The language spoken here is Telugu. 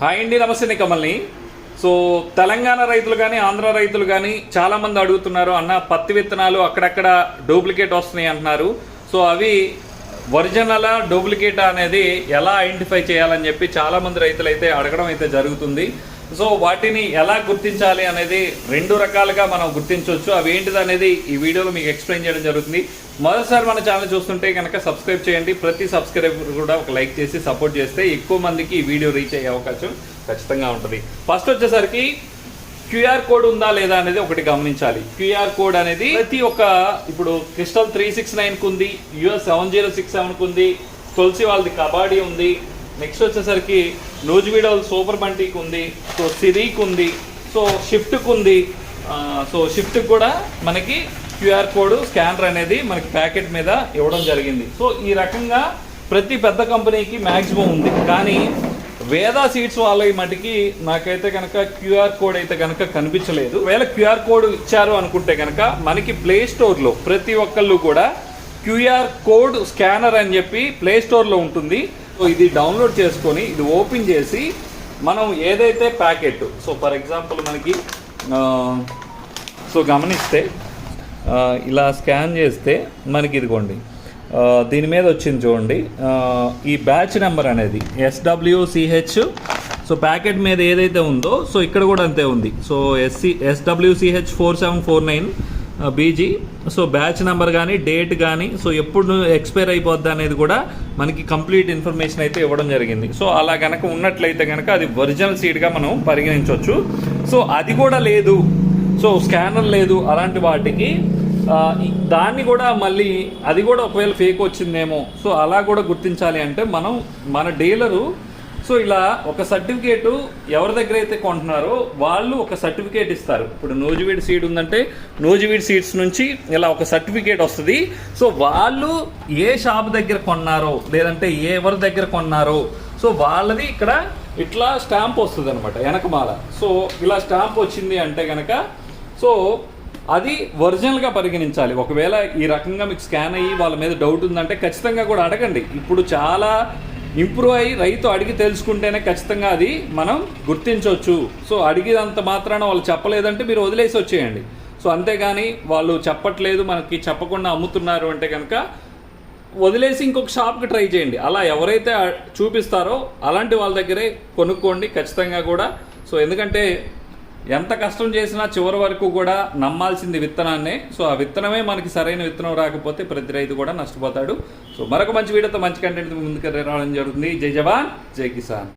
హాయ్ అండి నమస్తే కమల్ని. సో తెలంగాణ రైతులు కానీ ఆంధ్ర రైతులు కానీ చాలామంది అడుగుతున్నారు అన్న పత్తి విత్తనాలు అక్కడక్కడ డూప్లికేట్ వస్తున్నాయి అంటున్నారు. సో అవి ఒరిజినల్ డూప్లికేట్ అనేది ఎలా ఐడెంటిఫై చేయాలని చెప్పి చాలామంది రైతులు అయితే అడగడం అయితే జరుగుతుంది. సో వాటిని ఎలా గుర్తించాలి అనేది రెండు రకాలుగా మనం గుర్తించవచ్చు. అవి ఏంటిది అనేది ఈ వీడియోలో మీకు ఎక్స్ప్లెయిన్ చేయడం జరుగుతుంది. మొదటిసారి మన ఛానల్ చూస్తుంటే కనుక సబ్స్క్రైబ్ చేయండి. ప్రతి సబ్స్క్రైబర్ కూడా ఒక లైక్ చేసి సపోర్ట్ చేస్తే ఎక్కువ మందికి ఈ వీడియో రీచ్ అయ్యే అవకాశం ఖచ్చితంగా ఉంటుంది. ఫస్ట్ వచ్చేసరికి క్యూఆర్ కోడ్ ఉందా లేదా అనేది ఒకటి గమనించాలి. క్యూఆర్ కోడ్ అనేది ప్రతి ఒక్క ఇప్పుడు క్రిస్టల్ త్రీ సిక్స్ నైన్ ఉంది US seven zero six seven ఉంది తులసి వాళ్ళది కబాడీ ఉంది నెక్స్ట్ వచ్చేసరికి నూజివీడోల్ సూపర్ బంటీకి ఉంది సో సిరీకి ఉంది సో షిఫ్ట్కి ఉంది సో షిఫ్ట్కి కూడా మనకి క్యూఆర్ కోడ్ స్కానర్ అనేది మనకి ప్యాకెట్ మీద ఇవ్వడం జరిగింది. సో ఈ రకంగా ప్రతి పెద్ద కంపెనీకి మ్యాక్సిమం ఉంది. కానీ వేదా సీట్స్ వాళ్ళ మటుకి నాకైతే కనుక క్యూఆర్ కోడ్ అయితే కనుక కనిపించలేదు. ఒకవేళ క్యూఆర్ కోడ్ ఇచ్చారు అనుకుంటే కనుక మనకి ప్లే స్టోర్లో ప్రతి ఒక్కళ్ళు కూడా క్యూఆర్ కోడ్ స్కానర్ అని చెప్పి ప్లే స్టోర్లో ఉంటుంది. సో ఇది డౌన్లోడ్ చేసుకొని ఇది ఓపెన్ చేసి మనం ఏదైతే ప్యాకెట్ సో ఫర్ ఎగ్జాంపుల్ మనకి సో గమనిస్తే ఇలా స్కాన్ చేస్తే మనకి ఇదిగోండి దీని మీద వచ్చింది చూడండి ఈ బ్యాచ్ నెంబర్ అనేది ఎస్డబ్ల్యూసిహెచ్ సో ప్యాకెట్ మీద ఏదైతే ఉందో సో ఇక్కడ కూడా అంతే ఉంది so SC SWCH four seven four nine BG so batch number కానీ డేట్ కానీ సో ఎప్పుడు ఎక్స్పైర్ అయిపోద్ది అనేది కూడా మనకి కంప్లీట్ ఇన్ఫర్మేషన్ అయితే ఇవ్వడం జరిగింది. సో అలా కనుక ఉన్నట్లయితే కనుక అది ఒరిజినల్ సీడ్గా మనం పరిగణించవచ్చు సో అది కూడా లేదు. సో స్కానర్ లేదు అలాంటి వాటికి. దాన్ని కూడా మళ్ళీ అది కూడా ఒకవేళ ఫేక్ వచ్చిందేమో. సో అలా కూడా గుర్తించాలి అంటే మనం మన డీలరు సో ఇలా ఒక సర్టిఫికేట్ ఎవరి దగ్గర అయితే కొంటున్నారో వాళ్ళు ఒక సర్టిఫికేట్ ఇస్తారు. ఇప్పుడు నోజివీడ్ సీడ్ ఉందంటే నోజివీడ్ సీడ్స్ నుంచి ఇలా ఒక సర్టిఫికేట్ వస్తుంది. సో వాళ్ళు ఏ షాప్ దగ్గర కొన్నారో లేదంటే ఎవరి దగ్గర కొన్నారో సో వాళ్ళది ఇక్కడ ఇట్లా స్టాంప్ వస్తుంది అనమాట వెనకమాల సో ఇలా స్టాంప్ వచ్చింది అంటే కనుక సో అది ఒరిజినల్గా పరిగణించాలి. ఒకవేళ ఈ రకంగా మీకు స్కాన్ అయ్యి వాళ్ళ మీద డౌట్ ఉందంటే ఖచ్చితంగా కూడా అడగండి. ఇప్పుడు చాలా ఇంప్రూవ్ అయ్యి రైతు అడిగి తెలుసుకుంటేనే ఖచ్చితంగా అది మనం గుర్తించవచ్చు. సో అడిగినంత మాత్రాన వాళ్ళు చెప్పలేదంటే మీరు వదిలేసి వచ్చేయండి. సో అంతేగాని వాళ్ళు చెప్పట్లేదు మనకి చెప్పకుండా అమ్ముతున్నారు అంటే కనుక వదిలేసి ఇంకొక షాప్కి ట్రై చేయండి. అలా ఎవరైతే చూపిస్తారో అలాంటి వాళ్ళ దగ్గరే కొనుక్కోండి ఖచ్చితంగా కూడా. సో ఎందుకంటే ఎంత కష్టం చేసినా చివరి వరకు కూడా నమ్మాల్సింది విత్తనాన్నే. సో ఆ విత్తనమే మనకి సరైన విత్తనం రాకపోతే ప్రతి రైతు కూడా నష్టపోతాడు. సో మరొక మంచి వీడియోతో మంచి కంటెంట్ ముందుకు రావడం జరుగుతుంది. జై జవాన్ జై కిసాన్.